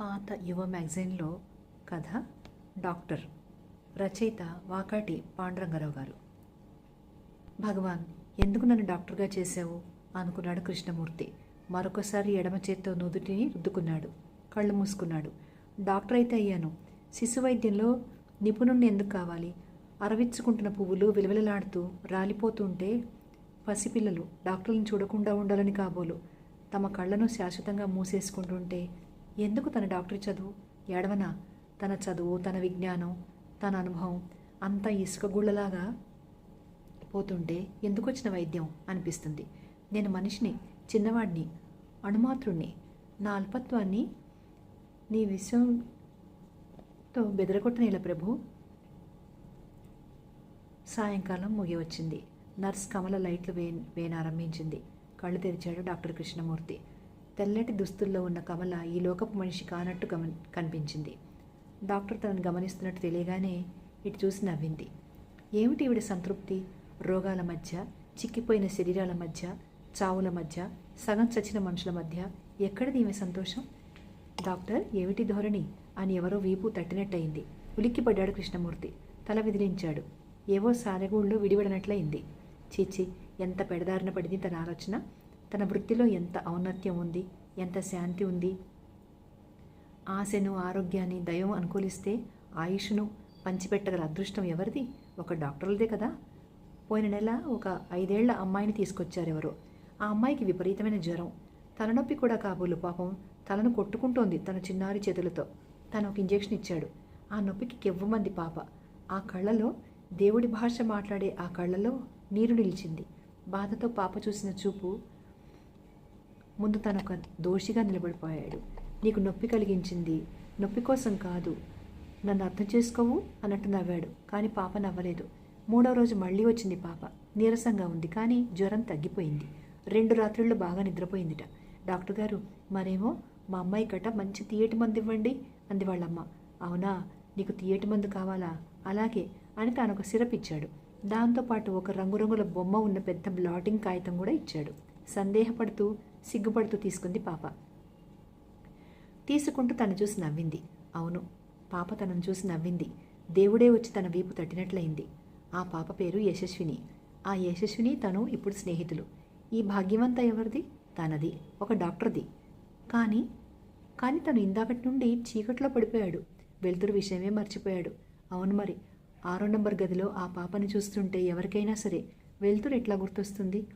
పాత యువ మ్యాగజైన్లో కథ డాక్టర్ రచయిత వాకాటి పాండురంగారావు గారు. భగవాన్ ఎందుకు నన్ను డాక్టర్గా చేశావు? అనుకున్నాడు కృష్ణమూర్తి. మరొకసారి ఎడమ చేత్తో నుదుటిని రుద్దుకున్నాడు. కళ్ళు మూసుకున్నాడు. డాక్టర్ అయితే అయ్యాను. శిశు వైద్యంలో నిపుణుణ్ణి ఎందుకు కావాలి? అరవిచ్చుకుంటున్న పువ్వులు విలవిలలాడుతూ రాలిపోతుంటే పసిపిల్లలు డాక్టర్లను చూడకుండా ఉండాలని కాబోలు. తమ కళ్ళను శాశ్వతంగా మూసేసుకుంటుంటే ఎందుకు తన డాక్టర్ చదువు? ఏడవన? తన చదువు తన విజ్ఞానం తన అనుభవం అంత ఇసుక గుళ్ళలాగా పోతుంటే ఎందుకు వచ్చిన వైద్యం అనిపిస్తుంది. నేను మనిషిని చిన్నవాడిని అణుమాత్రుణ్ణి నా అల్పత్వాన్ని నీ విషయంతో బెదరగొట్టనేల ప్రభు సాయంకాలం ముగి వచ్చింది నర్స్ కమల లైట్లు వే వేనారంభించింది. కళ్ళు తెరిచాడు డాక్టర్ కృష్ణమూర్తి. తెల్లటి దుస్తుల్లో ఉన్న కమల ఈ లోకపు మనిషి కానట్టు గమ కనిపించింది. డాక్టర్ తనను గమనిస్తున్నట్టు తెలియగానే ఇటు చూసి నవ్వింది. ఏమిటి ఈవిడ సంతృప్తి? రోగాల మధ్య చిక్కిపోయిన శరీరాల మధ్య చావుల మధ్య సగం చచ్చిన మనుషుల మధ్య ఎక్కడిది ఈమె సంతోషం? డాక్టర్ ఏమిటి ధోరణి? అని ఎవరో వీపు తట్టినట్టయింది. ఉలిక్కిపడ్డాడు కృష్ణమూర్తి. తల విదిలించాడు. ఏవో సారెగూళ్ళు విడివడనట్లయింది చీచి ఎంత పెడదారిన పడింది తన ఆలోచన? తన వృత్తిలో ఎంత ఔన్నత్యం ఉంది ఎంత శాంతి ఉంది. ఆశను ఆరోగ్యాన్ని దయం అనుకూలిస్తే ఆయుష్ను పంచిపెట్టగల అదృష్టం ఎవరిది? ఒక డాక్టర్లదే కదా. పోయిన నెల ఒక ఐదేళ్ళ అమ్మాయిని తీసుకొచ్చారు ఎవరో ఆ అమ్మాయికి విపరీతమైన జ్వరం. తలనొప్పి కూడా కాబోలు పాపం. తలను కొట్టుకుంటోంది తన చిన్నారి చేతులతో. తను ఒక ఇంజెక్షన్ ఇచ్చాడు. ఆ నొప్పికి కెవ్వమంది పాప. ఆ కళ్ళలో దేవుడి భాష మాట్లాడే ఆ కళ్ళలో నీరు నిలిచింది. బాధతో పాప చూసిన చూపు ముందు తను ఒక దోషిగా నిలబడిపోయాడు. నీకు నొప్పి కలిగించింది. నొప్పి కోసం కాదు. నన్ను అర్థం చేసుకోవు అన్నట్టు నవ్వాడు. కానీ పాప నవ్వలేదు. మూడో రోజు మళ్ళీ వచ్చింది పాప. నీరసంగా ఉంది కానీ జ్వరం తగ్గిపోయింది. రెండు రాత్రుళ్ళు బాగా నిద్రపోయిందిట. డాక్టర్ గారు మరేమో మా అమ్మాయి కట మంచి తీయటి మందు ఇవ్వండి అంది వాళ్ళమ్మ. అవునా? నీకు తీయటి మందు కావాలా? అలాగే అని తాను ఒక సిరప్ ఇచ్చాడు. దాంతోపాటు ఒక రంగురంగుల బొమ్మ ఉన్న పెద్ద బ్లాటింగ్ కాగితం కూడా ఇచ్చాడు. సందేహపడుతూ సిగ్గుపడుతూ తీసుకుంది పాప. తీసుకుంటూ తను చూసి నవ్వింది. అవును పాప తనను చూసి నవ్వింది. దేవుడే వచ్చి తన వీపు తట్టినట్లయింది. ఆ పాప పేరు యశస్విని. ఆ యశస్విని తను ఇప్పుడు స్నేహితులు. ఈ భాగ్యవంత ఎవరిది? తనది ఒక డాక్టర్ది. కానీ కానీ తను ఇందాకటి నుండి చీకట్లో పడిపోయాడు. వెలుతురు విషయమే మర్చిపోయాడు. అవును మరి ఆరో నంబర్ గదిలో ఆ పాపని చూస్తుంటే ఎవరికైనా సరే వెలుతురు ఎట్లా గుర్తొస్తుంది?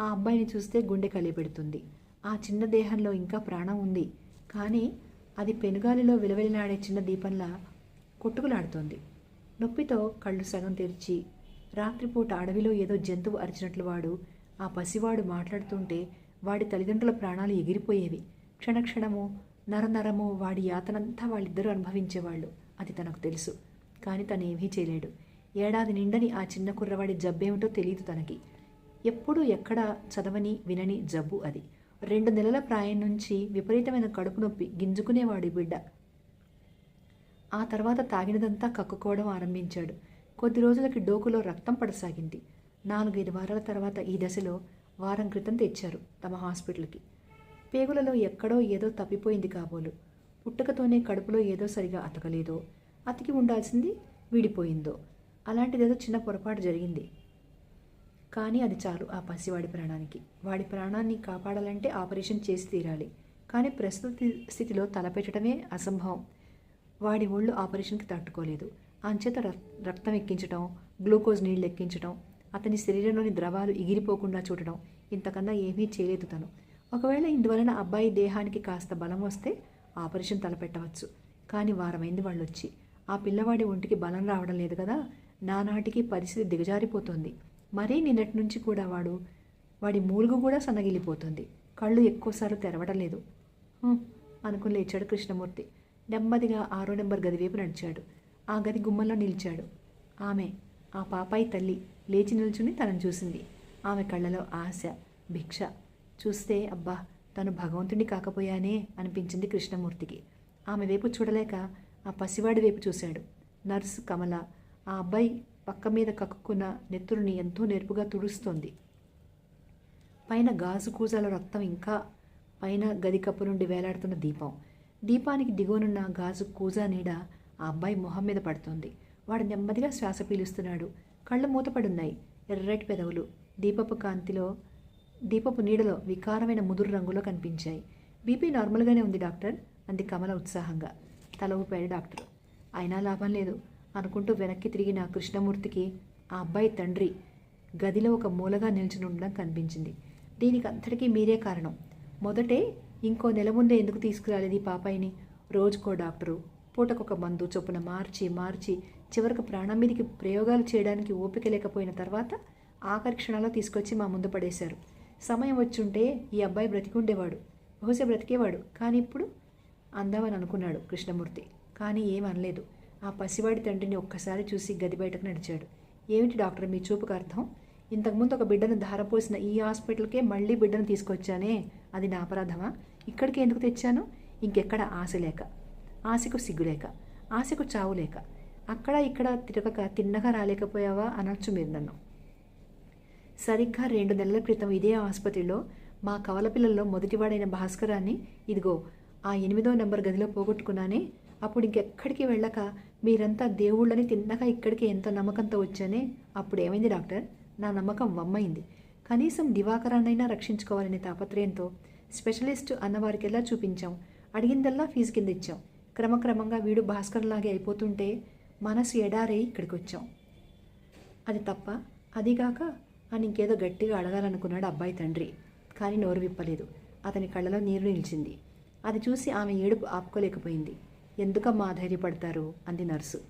ఆ అబ్బాయిని చూస్తే గుండె కలిపెడుతుంది. ఆ చిన్న దేహంలో ఇంకా ప్రాణం ఉంది. కానీ అది పెనుగాలిలో విలవిలనాడే చిన్న దీపంలా కొట్టుకులాడుతోంది. నొప్పితో కళ్ళు సగం తెరిచి రాత్రిపూట అడవిలో ఏదో జంతువు అరిచినట్లు వాడు ఆ పసివాడు మాట్లాడుతుంటే వాడి తల్లిదండ్రుల ప్రాణాలు ఎగిరిపోయేవి. క్షణక్షణము నరనరము వాడి యాతనంతా వాళ్ళిద్దరూ అనుభవించేవాళ్ళు. అది తనకు తెలుసు. కానీ తను ఏమీ చేయలేడు. ఏడాది నిండని ఆ చిన్న కుర్రవాడి జబ్బేమిటో తెలియదు తనకి. ఎప్పుడూ ఎక్కడ చదవని వినని జబ్బు అది. రెండు నెలల ప్రాయం నుంచి విపరీతమైన కడుపు నొప్పి గింజుకునేవాడు బిడ్డ. ఆ తర్వాత తాగినదంతా కక్కుకోవడం ఆరంభించాడు. కొద్ది రోజులకి డోకులో రక్తం పడసాగింది. నాలుగైదు వారాల తర్వాత ఈ దశలో వారం క్రితం తెచ్చారు తమ హాస్పిటల్కి. పేగులలో ఎక్కడో ఏదో తప్పిపోయింది కాబోలు. పుట్టకతోనే కడుపులో ఏదో సరిగా అతకలేదో అతికి ఉండాల్సింది విడిపోయిందో. అలాంటిదేదో చిన్న పొరపాటు జరిగింది. కానీ అది చాలు ఆ పసివాడి ప్రాణానికి. వాడి ప్రాణాన్ని కాపాడాలంటే ఆపరేషన్ చేసి తీరాలి. కానీ ప్రస్తుత స్థితిలో తలపెట్టడమే అసంభవం. వాడి ఒళ్ళు ఆపరేషన్కి తట్టుకోలేదు. అంచేత రక్తం ఎక్కించడం గ్లూకోజ్ నీళ్ళు ఎక్కించడం అతని శరీరంలోని ద్రవాలు ఎగిరిపోకుండా చూడడం ఇంతకన్నా ఏమీ చేయలేదు తను. ఒకవేళ ఇందువలన అబ్బాయి దేహానికి కాస్త బలం వస్తే ఆపరేషన్ తలపెట్టవచ్చు. కానీ వారమైంది వాళ్ళు వచ్చి ఆ పిల్లవాడి ఒంటికి బలం రావడం లేదు కదా నానాటికి పరిస్థితి దిగజారిపోతుంది. మరీ నిన్నటి నుంచి కూడా వాడు వాడి మూలుగు కూడా సన్నగిలిపోతుంది. కళ్ళు ఎక్కువసార్లు తెరవడం లేదు అనుకుని లేచాడు కృష్ణమూర్తి. నెమ్మదిగా ఆరో నెంబర్ గది వైపు నడిచాడు. ఆ గది గుమ్మంలో నిలిచాడు. ఆమె ఆ పాపాయి తల్లి లేచి నిల్చుని తనను చూసింది. ఆమె కళ్ళలో ఆశ భిక్ష. చూస్తే అబ్బా తను భగవంతుడిని కాకపోయానే అనిపించింది కృష్ణమూర్తికి. ఆమె వైపు చూడలేక ఆ పసివాడి వైపు చూశాడు. నర్సు కమల ఆ అబ్బాయి పక్క మీద కక్కుకున్న నెత్తురుని ఎంతో నేర్పుగా తుడుస్తోంది. పైన గాజు కూజాల రక్తం ఇంకా పైన గది కప్పు నుండి వేలాడుతున్న దీపం. దీపానికి దిగువనున్న గాజు కూజా నీడ ఆ అబ్బాయి మొహం మీద పడుతోంది. వాడు నెమ్మదిగా శ్వాస పీలుస్తున్నాడు. కళ్ళు మూతపడున్నాయి. ఎర్రటి పెదవులు. దీపపు కాంతిలో దీపపు నీడలో వికారమైన ముదురు రంగులో కనిపించాయి. బీపీ నార్మల్గానే ఉంది డాక్టర్. అంది కమల ఉత్సాహంగా. తల ఊపాడు డాక్టర్. అయినా లాభం లేదు. అనుకుంటూ వెనక్కి తిరిగిన కృష్ణమూర్తికి ఆ అబ్బాయి తండ్రి గదిలో ఒక మూలగా నిల్చుని ఉండడం కనిపించింది. దీనికి అంతటికీ మీరే కారణం. మొదటే ఇంకో నెల ముందే ఎందుకు తీసుకురాలేదు ఈ పాపాయిని? రోజుకో డాక్టరు. పూటకొక మందు చొప్పున మార్చి మార్చి చివరకు ప్రాణం మీదకి ప్రయోగాలు చేయడానికి ఓపిక లేకపోయిన తర్వాత ఆఖరి క్షణాల్లో తీసుకొచ్చి మా ముందు పడేశారు. సమయం వచ్చుంటే ఈ అబ్బాయి బ్రతికుండేవాడు. బహుశా బ్రతికేవాడు. కానీ ఇప్పుడు అందామని అనుకున్నాడు కృష్ణమూర్తి. కానీ ఏం అనలేదు ఆ పసివాడి తండ్రిని ఒక్కసారి చూసి గది బయటకు నడిచాడు. ఏమిటి డాక్టర్ మీ చూపుకు అర్థం? ఇంతకుముందు ఒక బిడ్డను ధారపోసిన ఈ హాస్పిటల్కే మళ్ళీ బిడ్డను తీసుకొచ్చానే? అది నా అపరాధమా? ఇక్కడికి ఎందుకు తెచ్చాను? ఇంకెక్కడ ఆశ లేక. ఆశకు సిగ్గులేక ఆశకు చావు లేక. అక్కడ ఇక్కడ తిరగక తిన్నగా రాలేకపోయావా అనొచ్చు మీరు నన్ను. సరిగ్గా రెండు నెలల క్రితం ఇదే ఆసుపత్రిలో మా కవల పిల్లల్లో మొదటివాడైన భాస్కరాన్ని ఇదిగో ఆ ఎనిమిదో నెంబర్ గదిలో పోగొట్టుకున్నానే? అప్పుడు ఇంకెక్కడికి వెళ్ళక మీరంతా దేవుళ్ళని తిన్నగా ఇక్కడికి ఎంతో నమ్మకంతో వచ్చానే? అప్పుడు ఏమైంది డాక్టర్? నా నమ్మకం వమ్మైంది కనీసం దివాకరాన్నైనా రక్షించుకోవాలనే తాపత్రయంతో స్పెషలిస్ట్ అన్నవారికెల్లా చూపించాం? అడిగిందల్లా ఫీజు కింద ఇచ్చాం క్రమక్రమంగా వీడు భాస్కర్లాగే అయిపోతుంటే మనసు ఎడారై ఇక్కడికి వచ్చాం అది తప్ప అదిగాక అని ఇంకేదో గట్టిగా అడగాలనుకున్నాడు అబ్బాయి తండ్రి. కానీ నోరు విప్పలేదు. అతని కళ్ళలో నీరు నిలిచింది. అది చూసి ఆమె ఏడుపు ఆపుకోలేకపోయింది. ఎందుకమ్మా ధైర్యపడతారు అంది నర్సు.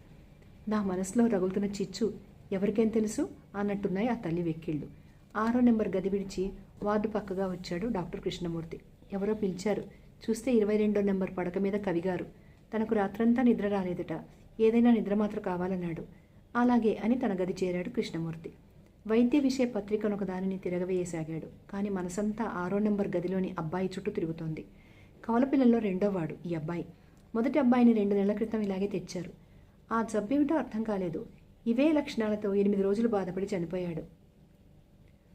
నా మనసులో రగులుతున్న చిచ్చు ఎవరికేం తెలుసు? అన్నట్టున్నాయి ఆ తల్లి వెక్కిళ్ళు. ఆరో నెంబర్ గది విడిచి వార్డు పక్కగా వచ్చాడు డాక్టర్ కృష్ణమూర్తి. ఎవరో పిలిచారు. చూస్తే ఇరవై రెండో నెంబర్ పడక మీద కవిగారు. తనకు రాత్రంతా నిద్ర రాలేదట. ఏదైనా నిద్ర మాత్రం కావాలన్నాడు. అలాగే అని తన గది చేరాడు కృష్ణమూర్తి. వైద్య విషయ పత్రికను ఒక దానిని తిరగవేయసాగాడు. కానీ మనసంతా ఆరో నెంబర్ గదిలోని అబ్బాయి చుట్టూ తిరుగుతోంది. కవలపిల్లల్లో రెండోవాడు ఈ అబ్బాయి. మొదటి అబ్బాయిని రెండు నెలల క్రితం ఇలాగే తెచ్చారు. ఆ జబ్బేమిటో అర్థం కాలేదు. ఇవే లక్షణాలతో ఎనిమిది రోజులు బాధపడి చనిపోయాడు.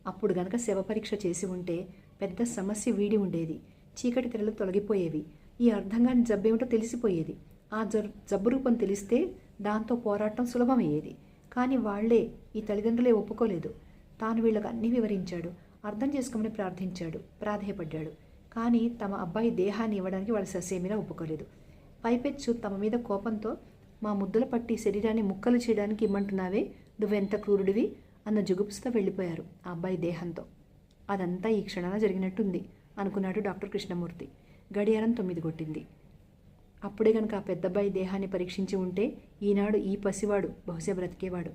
అప్పుడు గనక శవ పరీక్ష చేసి ఉంటే పెద్ద సమస్య వీడి ఉండేది. చీకటి తెరలు తొలగిపోయేవి. ఈ అర్థంగాని జబ్బేమిటో తెలిసిపోయేది. ఆ జర్ జబ్బు రూపం తెలిస్తే దాంతో పోరాటం సులభమయ్యేది. కానీ వాళ్ళే ఈ తల్లిదండ్రులే ఒప్పుకోలేదు. తాను వీళ్ళకు అన్నీ వివరించాడు. అర్థం చేసుకోమని ప్రార్థించాడు. ప్రాధేయపడ్డాడు. కానీ తమ అబ్బాయి దేహాన్ని ఇవ్వడానికి వాళ్ళ ససేమిరా ఒప్పుకోలేదు. పైపెచ్చు తమ మీద కోపంతో మా ముద్దుల పట్టి శరీరాన్ని ముక్కలు చేయడానికి ఇమ్మంటున్నావే? నువ్వెంత క్రూరుడివి? అన్న జుగుప్స్తో వెళ్ళిపోయారు ఆ అబ్బాయి దేహంతో. అదంతా ఈ క్షణాన జరిగినట్టుంది అనుకున్నాడు డాక్టర్ కృష్ణమూర్తి. గడియారం తొమ్మిది కొట్టింది. అప్పుడే గనక ఆ పెద్దబ్బాయి దేహాన్ని పరీక్షించి ఉంటే ఈనాడు ఈ పసివాడు బహుశా బ్రతికేవాడు.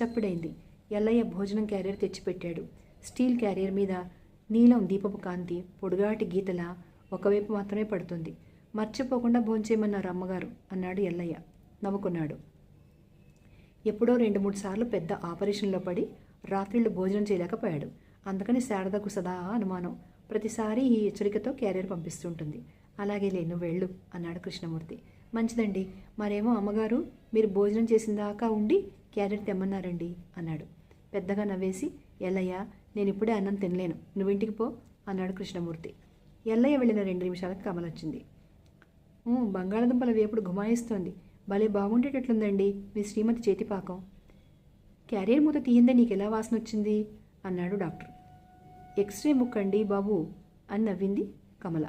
చప్పుడైంది. ఎల్లయ్య భోజనం క్యారియర్ తెచ్చిపెట్టాడు. స్టీల్ క్యారియర్ మీద నీలం దీపపు కాంతి పొడుగాటి గీతల ఒకవైపు మాత్రమే పడుతుంది. మర్చిపోకుండా భోంచేయమన్నారు అమ్మగారు అన్నాడు ఎల్లయ్య. నవ్వుకున్నాడు. ఎప్పుడో రెండు మూడు సార్లు పెద్ద ఆపరేషన్లో పడి రాత్రిళ్ళు భోజనం చేయలేకపోయాడు అందుకని శారదకు సదా అనుమానం. ప్రతిసారి ఈ హెచ్చరికతో క్యారియర్ పంపిస్తుంటుంది. అలాగేలే నువ్వు వెళ్ళు అన్నాడు కృష్ణమూర్తి. మంచిదండి. మరేమో అమ్మగారు మీరు భోజనం చేసిన దాకా ఉండి క్యారెట్ తెమ్మన్నారండి అన్నాడు. పెద్దగా నవ్వేసి ఎల్లయ్య నేను ఇప్పుడే అన్నం తినలేను. నువ్వు ఇంటికి పో అన్నాడు కృష్ణమూర్తి. ఎల్లయ్య వెళ్ళిన రెండు నిమిషాలకు కమలొచ్చింది. బంగాళదుంపల వేపుడు గుమాయిస్తోంది భలే బాగుండేటట్లుందండి మీ శ్రీమతి చేతిపాకం. క్యారియర్ మూత తీయిందే నీకు ఎలా వాసన వచ్చింది అన్నాడు డాక్టర్. ఎక్స్రే ముక్కండి బాబు అని నవ్వింది కమల.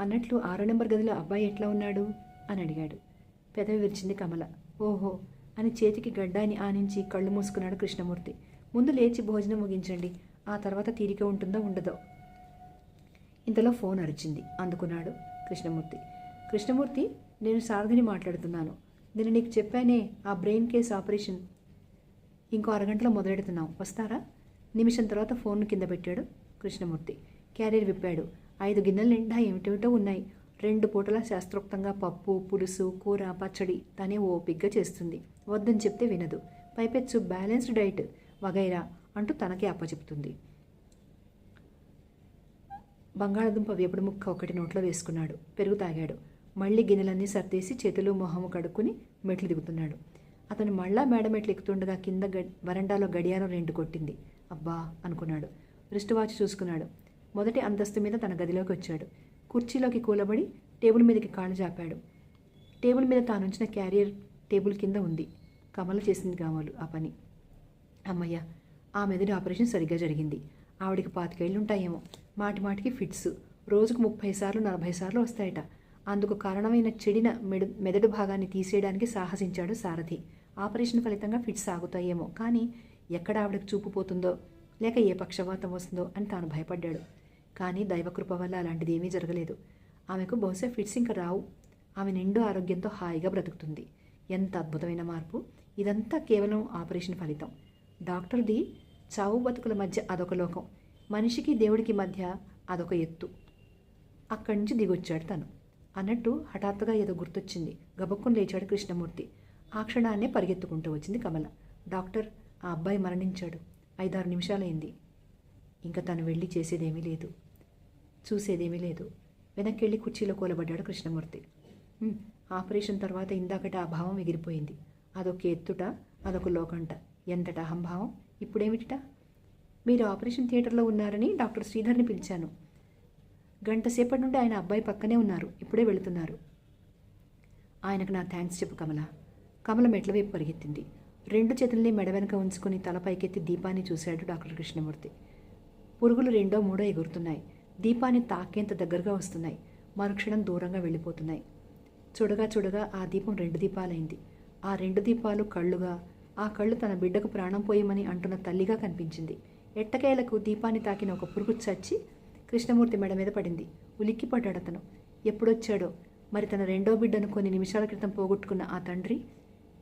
అన్నట్లు ఆరో నెంబర్ గదిలో అబ్బాయి ఎట్లా ఉన్నాడు? అని అడిగాడు. పెదవి విరిచింది కమల. ఓహో అని చేతికి గడ్డాన్ని ఆనించి కళ్ళు మూసుకున్నాడు కృష్ణమూర్తి. ముందు లేచి భోజనం ముగించండి. ఆ తర్వాత తీరిక ఉంటుందో ఉండదో. ఇంతలో ఫోన్ అరిచింది. అందుకున్నాడు కృష్ణమూర్తి. కృష్ణమూర్తి నేను సారథిని మాట్లాడుతున్నాను. నేను నీకు చెప్పానే ఆ బ్రెయిన్ కేస్ ఆపరేషన్ ఇంకో అరగంటలో మొదలెడుతున్నాం వస్తారా? నిమిషం తర్వాత ఫోన్ కింద పెట్టాడు కృష్ణమూర్తి. క్యారియర్ విప్పాడు. ఐదు గిన్నెల నిండా ఏమిటేమిటో ఉన్నాయి. రెండు పూటల శాస్త్రోక్తంగా పప్పు పులుసు కూర పచ్చడి తనే ఓపిగ్గా చేస్తుంది. వద్దని చెప్తే వినదు. పైపెచ్చు బ్యాలెన్స్డ్ డైట్. వగైరా అంటూ తనకే అప్పచెప్తుంది. బంగాళదుంప వేపుడు ముక్క ఒకటి నోట్లో వేసుకున్నాడు. పెరుగు తాగాడు. మళ్ళీ గిన్నెలన్నీ సర్దేసి చేతులు మొహము కడుక్కుని మెట్లు దిగుతున్నాడు. అతను మళ్ళా మేడ మెట్లు ఎక్కుతుండగా కింద వరండాలో గడియారం రెండు కొట్టింది. అబ్బా! అనుకున్నాడు. రిస్ట్ వాచ్ చూసుకున్నాడు. మొదటి అంతస్తు మీద తన గదిలోకి వచ్చాడు. కుర్చీలోకి కూలబడి టేబుల్ మీదకి కాళ్ళు జాపాడు. టేబుల్ మీద తానుంచిన క్యారియర్ టేబుల్ కింద ఉంది. కమల చేసింది కామలు ఆ పని. అమ్మయ్య! ఆ మెదడు ఆపరేషన్ సరిగ్గా జరిగింది. ఆవిడికి పాతికేళ్ళు ఉంటాయేమో మాటి మాటికి ఫిట్స్. రోజుకు ముప్పై సార్లు నలభై సార్లు వస్తాయట. అందుకు కారణమైన చెడిన మెడు మెదడు భాగాన్ని తీసేయడానికి సాహసించాడు సారథి. ఆపరేషన్ ఫలితంగా ఫిట్స్ ఆగుతాయేమో. కానీ ఎక్కడ ఆవిడకు చూపు పోతుందో లేక ఏ పక్షవాతం వస్తుందో అని తాను భయపడ్డాడు. కానీ దైవకృప వల్ల అలాంటిది ఏమీ జరగలేదు. ఆమెకు బహుశా ఫిట్స్ ఇంకా రావు. ఆమె నిండు ఆరోగ్యంతో హాయిగా బ్రతుకుతుంది. ఎంత అద్భుతమైన మార్పు! ఇదంతా కేవలం ఆపరేషన్ ఫలితం. డాక్టర్ది చావు బతుకుల మధ్య అదొక లోకం. మనిషికి దేవుడికి మధ్య అదొక ఎత్తు. అక్కడి నుంచి దిగొచ్చాడు తను. అన్నట్టు హఠాత్తుగా ఏదో గుర్తొచ్చింది. గబక్కుని లేచాడు కృష్ణమూర్తి. ఆ క్షణాన్నే పరిగెత్తుకుంటూ వచ్చింది కమల. డాక్టర్ ఆ అబ్బాయి మరణించాడు. ఐదారు నిమిషాలైంది. ఇంకా తను వెళ్ళి చేసేదేమీ లేదు. చూసేదేమీ లేదు. వెనక్కి వెళ్ళి కుర్చీలో కూలబడ్డాడు కృష్ణమూర్తి. ఆపరేషన్ తర్వాత ఇందాకట ఆ భావం ఎగిరిపోయింది. అదొక ఎత్తుట అదొక లోకంట. ఎంతట అహంభావం? ఇప్పుడేమిటిట? మీరు ఆపరేషన్ థియేటర్లో ఉన్నారని డాక్టర్ శ్రీధర్ని పిలిచాను. గంట సేపటి నుండి ఆయన అబ్బాయి పక్కనే ఉన్నారు. ఇప్పుడే వెళుతున్నారు. ఆయనకు నా థ్యాంక్స్ చెప్పు కమల. కమల మెట్ల వైపు పరిగెత్తింది. రెండు చేతుల్ని మెడ వెనక ఉంచుకొని తల పైకెత్తి దీపాన్ని చూశాడు డాక్టర్ కృష్ణమూర్తి. పురుగులు రెండో మూడో ఎగురుతున్నాయి. దీపాన్ని తాకేంత దగ్గరగా వస్తున్నాయి. మరుక్షణం దూరంగా వెళ్ళిపోతున్నాయి. చూడగా చూడగా ఆ దీపం రెండు దీపాలైంది. ఆ రెండు దీపాలు కళ్ళుగా ఆ కళ్ళు తన బిడ్డకు ప్రాణం పోయమని అంటున్న తల్లిగా కనిపించింది. ఎట్టకేలకు దీపాన్ని తాకిన ఒక పురుగు చచ్చి కృష్ణమూర్తి మెడ మీద పడింది. ఉలిక్కిపడ్డాడు అతను. ఎప్పుడొచ్చాడో? మరి తన రెండో బిడ్డను కొన్ని నిమిషాల క్రితం పోగొట్టుకున్న ఆ తండ్రి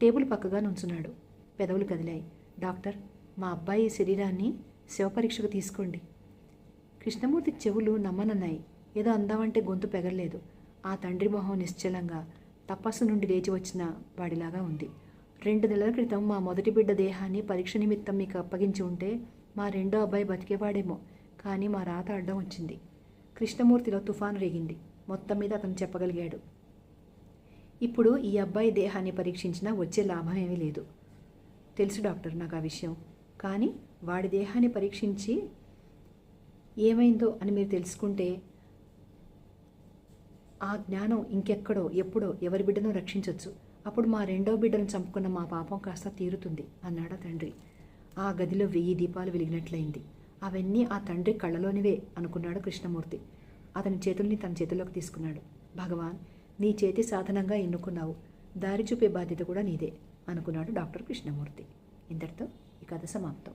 టేబుల్ పక్కగా నుంచున్నాడు. పెదవులు కదిలాయి. డాక్టర్ మా అబ్బాయి శరీరాన్ని శవపరీక్షకు తీసుకోండి. కృష్ణమూర్తి చెవులు నమ్మనన్నాయి. ఏదో అందామంటే గొంతు పెగరలేదు. ఆ తండ్రి మొహం నిశ్చలంగా తపస్సు నుండి లేచి వచ్చిన వాడిలాగా ఉంది. రెండు నెలల క్రితం మా మొదటి బిడ్డ దేహాన్ని పరీక్ష నిమిత్తం మీకు అప్పగించి ఉంటే మా రెండో అబ్బాయి బతికేవాడేమో. కానీ మా రాత అడ్డం వచ్చింది. కృష్ణమూర్తిలో తుఫాను రేగింది. మొత్తం మీద అతను చెప్పగలిగాడు. ఇప్పుడు ఈ అబ్బాయి దేహాన్ని పరీక్షించినా వచ్చే లాభం ఏమీ లేదు. తెలుసు డాక్టర్ నాకు ఆ విషయం. కానీ వాడి దేహాన్ని పరీక్షించి ఏమైందో అని మీరు తెలుసుకుంటే ఆ జ్ఞానం ఇంకెక్కడో ఎప్పుడో ఎవరి బిడ్డనో రక్షించవచ్చు అప్పుడు మా రెండో బిడ్డను చంపుకున్న మా పాపం కాస్త తీరుతుంది అన్నాడు తండ్రి. ఆ గదిలో వెయ్యి దీపాలు వెలిగినట్లయింది. అవన్నీ ఆ తండ్రి కళ్ళలోనివే అనుకున్నాడు కృష్ణమూర్తి. అతని చేతుల్ని తన చేతుల్లోకి తీసుకున్నాడు. భగవాన్ నీ చేతి సాధనంగా ఎన్నుకున్నావు. దారి చూపే బాధ్యత కూడా నీదే అనుకున్నాడు డాక్టర్ కృష్ణమూర్తి. ఇంతటితో ఈ కథ సమాప్తం.